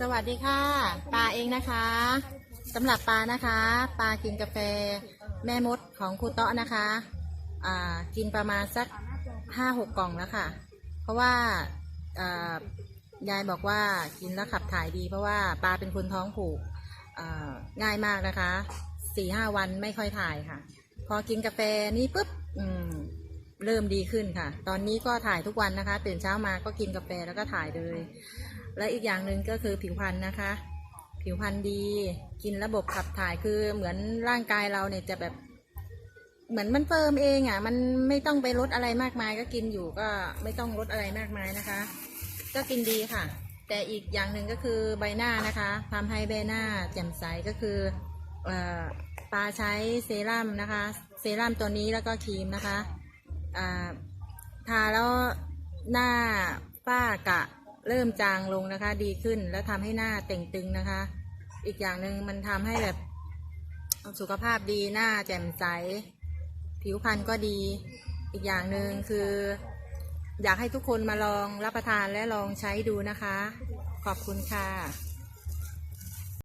สวัสดีค่ะปลาเองนะคะสำหรับปลานะคะปลากินกาแฟแม่มดของครูเตาะนะคะอ่ากินประมาณสักห้าหกกล่องแล้วค่ะ เพราะว่าอ่ายายบอกว่ากินแล้วขับถ่ายดี เพราะว่าปลาเป็นคนท้องผูกอ่าง่ายมากนะคะสี่ห้าวันไม่ค่อยถ่ายค่ะ พอกินกาแฟนี่ปุ๊บอืมเริ่มดีขึ้นค่ะ ตอนนี้ก็ถ่ายทุกวันนะคะ ตื่นเช้ามาก็กินกาแฟแล้วก็ถ่ายเลย และอีกอย่างหนึ่งก็คือผิวพรรณนะคะ ผิวพรรณดี กินระบบขับถ่ายคือเหมือนร่างกายเราเนี่ยจะแบบ เหมือนมันเฟิร์มเองอะ มันไม่ต้องไปลดอะไรมากมาย ก็กินอยู่ก็ไม่ต้องลดอะไรมากมายนะคะ ก็กินดีค่ะ แต่อีกอย่างหนึ่งก็คือใบหน้านะคะทำให้ใบหน้าแจ่มใสก็คืออปลาใช้เซรั่มนะคะ เซรั่มตัวนี้แล้วก็ครีมนะคะทาแล้วหน้าฝ้ากะ เริ่มจางลงนะคะ ดีขึ้นแล้วทำให้หน้าเต่งตึงนะคะ อีกอย่างหนึ่งมันทำให้แบบสุขภาพดีหน้าแจ่มใส ผิวพรรณก็ดี อีกอย่างหนึ่งคือ อยากให้ทุกคนมาลองรับประทานและลองใช้ดูนะคะ ขอบคุณค่ะ